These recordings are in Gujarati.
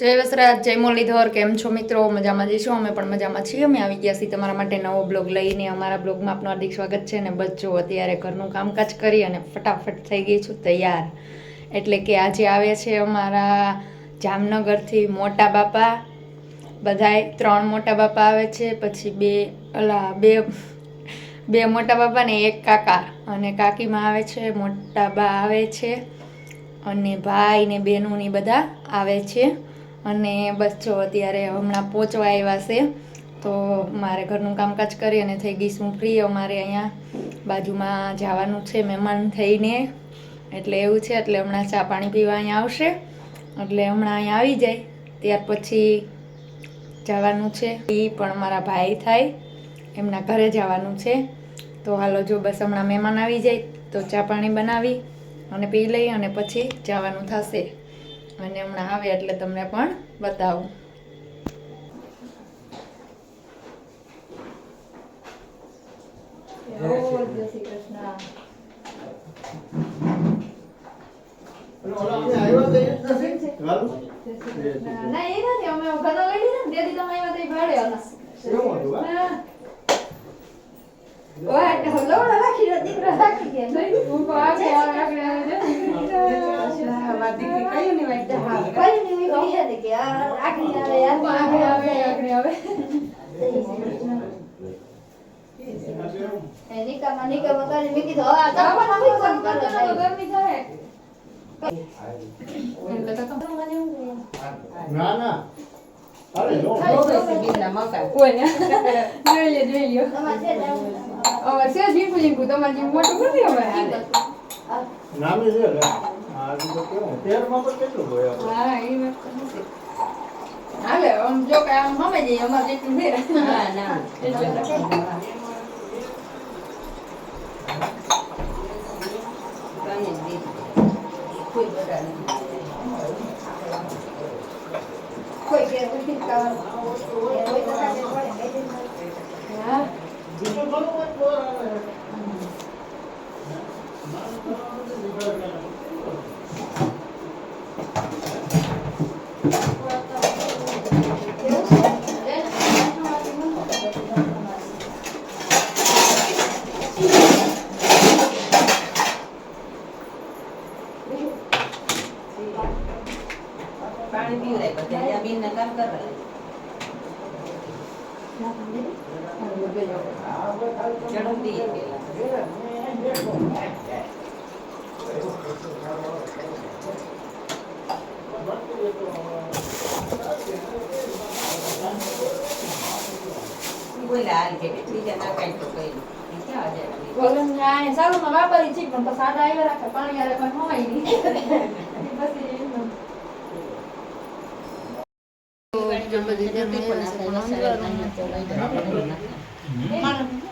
જય વસરાજ, જય મુરલીધર, કેમ છો મિત્રો? મજામાં જઈશું અમે પણ મજામાં છીએ. અમે આવી ગયા છીએ તમારા માટે નવો બ્લોગ લઈને. અમારા બ્લોગમાં આપનું હાર્દિક સ્વાગત છે અને બચ્ચો અત્યારે ઘરનું કામકાજ કરી અને ફટાફટ થઈ ગઈ છું તૈયાર. એટલે કે આજે આવે છે અમારા જામનગરથી મોટા બાપા. બધાય ત્રણ મોટા બાપા આવે છે, પછી બે, અલા, બે બે મોટા બાપા ને એક કાકા. અને કાકીમાં આવે છે, મોટા બા આવે છે. અને ભાઈ ને બહેનો ને બધા આવે છે. અને બસ જો અત્યારે હમણાં પહોંચવા આવ્યા છે, તો મારે ઘરનું કામકાજ કરી અને થઈ ગઈ શું ફ્રી અમારે અહીંયા બાજુમાં જવાનું છે મહેમાન થઈને. એટલે એવું છે, એટલે હમણાં ચા પાણી પીવા અહીંયા આવશે. એટલે હમણાં અહીંયા આવી જાય. ત્યાર પછી જવાનું છે. એ પણ મારા ભાઈ થાય, એમના ઘરે જવાનું છે. તો હાલો જો બસ હમણાં મહેમાન આવી જાય, તો ચા પાણી બનાવી અને પી લઈ અને પછી જવાનું થશે. અને હમણાં આવે એટલે તમને પણ બતાવું. તો હા. ઓય, હલો, રાખી દીકરો રાખી દે. જોઈ, ઊભો આવે, આવે, આગળ આવે છે. કઈ નહીં, ઊભી છે ને કે આ આગળ આવે, આગળ આવે, આગળ આવે. એ નિકામાં, નિકામાં કરીને મેં કીધું, હવે આ તાપમાન કોઈ કોણ કરે ભાઈ? એટલે તો તો મને એવું છે. ના ના અરે નો કોઈ ને. જોઈ લ્યો, જોઈ લ્યો. તમારે છે ને આવું? હવે છે જીંકુ જીંકુ, તમારે જેવું મોટું નથી હવે હાલે. નામી છે લે આ તો કેવું તેરમાં પણ કેટલું હોય આપણે હા, એ વાત તો નથી. હાલે, આમ જો કે આમ હમે જઈએ, અમારે જેટલું છે. એટલે તો કઈ. કોઈ કે ઉઠી ખાવાનું. કોઈ તો ખાતે પડે, કઈ રીતે? હા. પાણી પીવડાય બધા ત્યાં બેન કામ કરવા ચડમ દઈએ પેલા બોલ્યા હાલ કે બીજા ના કાંઈ તો કઈ નહીં ક્યાં જાય કોલમ ને આ સાલુમાં વાપરી છે પણ સાદા આવ્યા રાખે પાણી આરે કોઈ હોય નહીં પછી એમનું.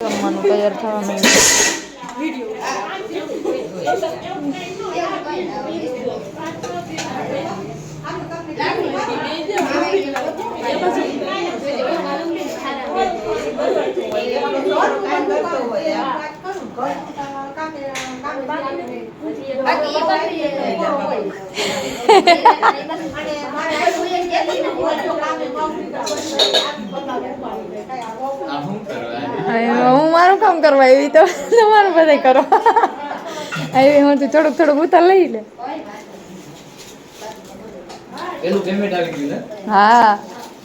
જમવાનું તૈયાર થવા માંડ્યું હું મારું કામ કરવા એવી તો તમારું બધે કરો. એવી હું તો થોડુંક થોડુંક ઉતાર લઈ લે. પેમેન્ટ હા.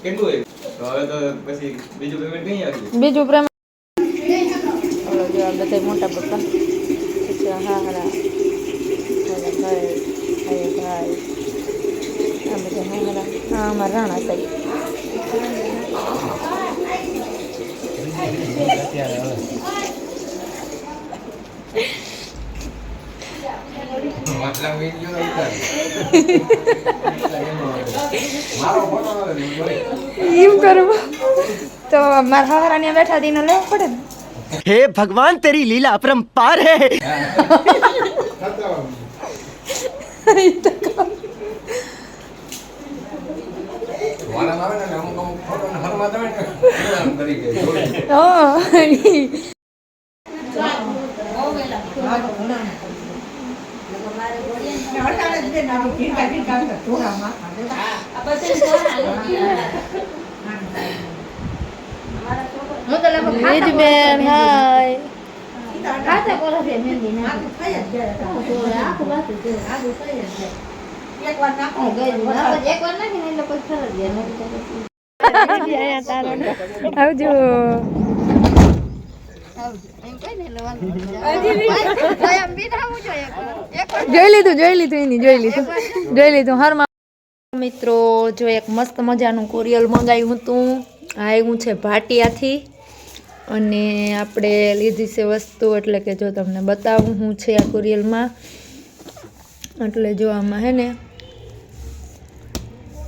કેટલું તો હવે તો પછી બીજું પેમેન્ટ કઈ આવ્યું બીજું બધા મોટા પપ્પા પછી આ હારા ઓલા ભાઈ ભાઈ ભાઈ આ બધા હારા હા અમારા રાણા સાહેબ. એમ કરવું. તો મારા હારાને બેઠા દઈને લેવું પડે ને? हे भगवान तेरी लीला अपरंपार है। હા તો લગભગ ખાતા બેન હાય ખાતા કરો છે મહેંદીના. આખું ખાઈ જ જાય આખું બાકી છે, આખું ખાઈ જ જાય. એક વાર નાખો. આ ગયું. નકર એક વાર નાખીને એટલે પછી ફરજિયાત. નકર તો આવજો. એમ કહી ને એટલે વાંધો નહીં. તો એમ બીવડાવવું જોઈએ એક વાર. એક વાર. જોઈ લીધું જોઈ લીધું એની જોઈ લીધું. જોઈ લીધું. હરમાં મિત્રો જો એક મસ્ત મજાનું કોરિયલ મંગાવ્યું હતું. આવ્યું છે ભાટિયાથી. અને આપણે લીધી છે વસ્તુ, એટલે કે જો તમને બતાવું હું છે આ કુરિયલમાં. એટલે જો આમાં હે ને,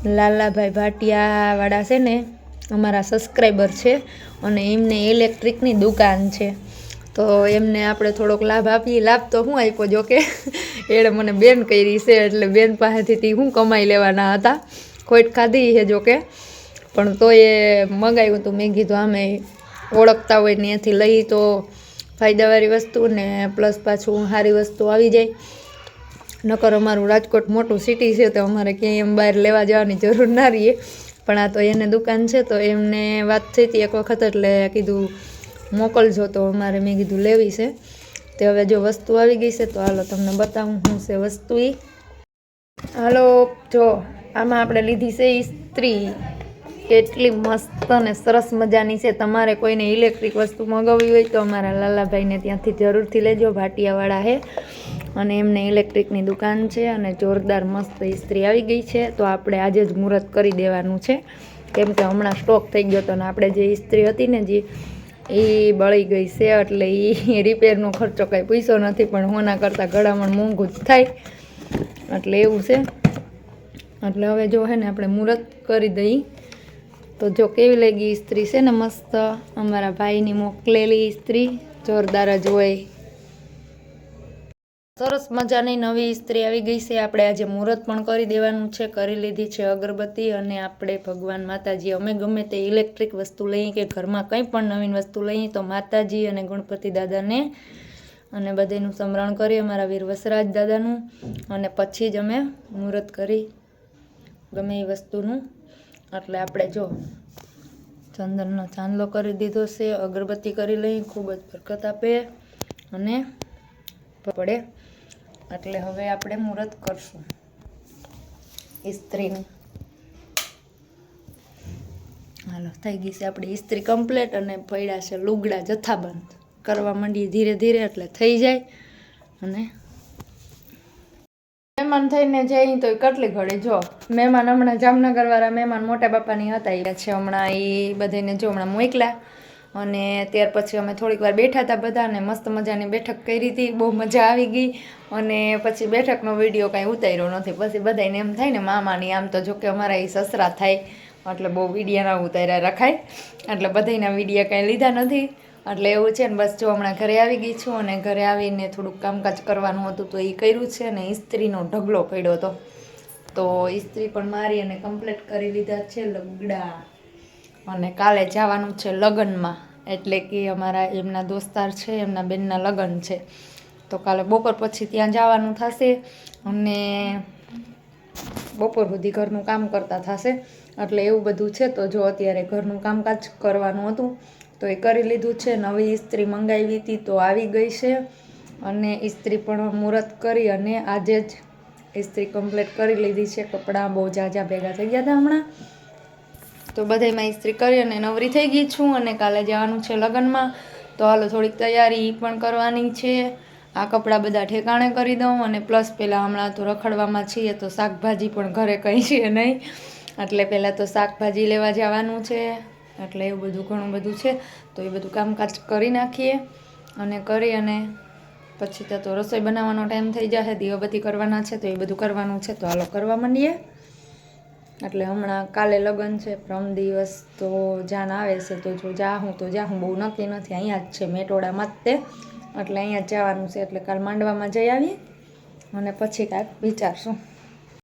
લાલાભાઈ ભાટિયાવાળા છે ને, અમારા સબસ્ક્રાઈબર છે અને એમને ઇલેક્ટ્રિકની દુકાન છે. તો એમને આપણે થોડોક લાભ આપીએ. લાભ તો હું આપ્યો જો કે, એણે મને બેન કરી છે, એટલે બેન પાસેથી હું કમાઈ લેવાના હતા. ખોટ ખાધી છે જો કે. પણ તો એ મંગાવ્યું હતું. મેં કીધું આમે ઓળખતા હોય ને એથી લઈ તો ફાયદાવાળી વસ્તુ ને પ્લસ પાછું સારી વસ્તુ આવી જાય. નકર અમારું રાજકોટ મોટું સિટી છે તો અમારે ક્યાંય એમ બહાર લેવા જવાની જરૂર ના રહીએ. પણ આ તો એને દુકાન છે તો એમને વાત થઈ હતી એક વખત એટલે કીધું મોકલજો તો અમારે મેં કીધું લેવી છે. તે હવે જો વસ્તુ આવી ગઈ છે તો હાલો તમને બતાવું શું છે વસ્તુ એ હાલો, જો આમાં આપણે લીધી છે ઇસ્ત્રી કેટલી મસ્ત અને સરસ મજાની છે. તમારે કોઈને ઇલેક્ટ્રિક વસ્તુ મગાવવી હોય તો અમારા લાલાભાઈને ત્યાંથી જરૂરથી લેજો. ભાટિયાવાળા છે અને એમને ઇલેક્ટ્રિકની દુકાન છે અને જોરદાર મસ્ત ઇસ્ત્રી આવી ગઈ છે. તો આપણે આજે જ મુહૂર્ત કરી દેવાનું છે. કેમ કે હમણાં સ્ટોક થઈ ગયો હતો ને આપણે જે ઇસ્ત્રી હતી ને જે, એ બળી ગઈ છે એટલે એ રિપેરનો ખર્ચો કાંઈ પૈસો નથી, પણ હોના કરતાં ઘડામણ મોંઘું જ થાય. એટલે એવું છે. એટલે હવે જો હે ને આપણે મુહૂર્ત કરી દઈ તો જો કેવી લાગી ઇસ્ત્રી છે ને મસ્ત? અમારા ભાઈની મોકલેલી ઇસ્ત્રી જોરદાર જ હોય. સરસ મજાની નવી ઇસ્ત્રી આવી ગઈ છે. આપણે આજે મુહૂર્ત પણ કરી દેવાનું છે. કરી લીધી છે અગરબત્તી અને આપણે ભગવાન માતાજી. અમે ગમે તે ઇલેક્ટ્રિક વસ્તુ લઈએ કે ઘરમાં કંઈ પણ નવીન વસ્તુ લઈએ તો માતાજી અને ગણપતિ દાદાને અને બધેનું સ્મરણ કરી અમારા વીર વસરાજ દાદાનું. અને પછી જ અમે મુહૂર્ત કરી ગમે એ વસ્તુનું. એટલે આપણે જો ચંદનનો ચાંદલો કરી દીધો છે, અગરબત્તી કરી લઈ, ખૂબ જ બરકત આપે અને પડે. એટલે હવે આપણે મુહૂર્ત કરશું. ઇસ્ત્રીનું. હાલો, થઈ ગઈ છે આપણી ઇસ્ત્રી કમ્પ્લેટ અને પડ્યા છે લુગડા જથ્થાબંધ. કરવા માંડીએ ધીરે ધીરે એટલે થઈ જાય. અને મહેમાન થઈને જઈ તો કેટલી ઘડી, જો. મહેમાન હમણાં જામનગર વાળા મહેમાન મોટા બાપાની હતા એ છે હમણાં એ બધાને જો હમણાં મોકલા અને ત્યાર પછી અમે થોડીક વાર બેઠા હતા બધા અને મસ્ત મજાની બેઠક કરી હતી, બહુ મજા આવી ગઈ. અને પછી બેઠકનો વીડિયો કાંઈ ઉતાર્યો નથી. પછી બધાને એમ થાય ને, મામાની આમ તો જો કે અમારા એ સસરા થાય, એટલે બહુ વિડીયા ના ઉતાર્યા રખાય. એટલે બધાના વિડીયા કાંઈ લીધા નથી. એટલે એવું છે ને, બસ જો હમણાં ઘરે આવી ગઈ છું અને ઘરે આવીને થોડુંક કામકાજ કરવાનું હતું તો એ કર્યું છે અને ઇસ્ત્રીનો ઢગલો પડ્યો હતો. તો ઇસ્ત્રી પણ મારી અને કમ્પ્લીટ કરી લીધા છે લગડા. અને કાલે જવાનું છે લગ્નમાં, એટલે કે અમારા એમના દોસ્તાર છે, એમના બેનના લગ્ન છે. તો કાલે બપોર પછી ત્યાં જવાનું થશે અને બપોર સુધી ઘરનું કામ કરતા થશે. એટલે એવું બધું છે તો જો અત્યારે ઘરનું કામકાજ કરવાનું હતું તો એ કરી લીધું છે. નવી ઇસ્ત્રી મંગાવી હતી તો આવી ગઈ છે અને ઇસ્ત્રી પણ મુહૂર્ત કરી અને આજે જ ઇસ્ત્રી કમ્પ્લીટ કરી લીધી છે. કપડાં બહુ જાજા ભેગા થઈ ગયા હતા હમણાં. તો બધાયમાં ઇસ્ત્રી કરી અને નવરી થઈ ગઈ છું અને કાલે જવાનું છે લગ્નમાં. તો હાલો થોડીક તૈયારી પણ કરવાની છે. આ કપડાં બધા ઠેકાણે કરી દઉં અને પ્લસ પહેલાં હમણાં તો રખડવામાં છીએ તો શાકભાજી પણ ઘરે છે નહીં. એટલે પહેલાં તો શાકભાજી લેવા જવાનું છે. એટલે એવું બધું ઘણું બધું છે. તો એ બધું કામકાજ કરી નાખીએ અને કરી અને પછી ત્યાં તો રસોઈ બનાવવાનો ટાઈમ થઈ જશે દીવાબત્તી કરવાના છે, તો એ બધું કરવાનું છે. તો હાલો કરવા માંડીએ. એટલે હમણાં કાલે લગ્ન છે, પ્રમ દિવસ તો જાન આવે છે, તો જો જાહું, તો જાહું. બહુ નક્કી નથી, અહીંયા જ છે, મેટોડામાં જ તે. એટલે અહીંયા જ જવાનું છે, એટલે કાલ માંડવામાં જઈ આવીએ અને પછી કાંઈક વિચારશું.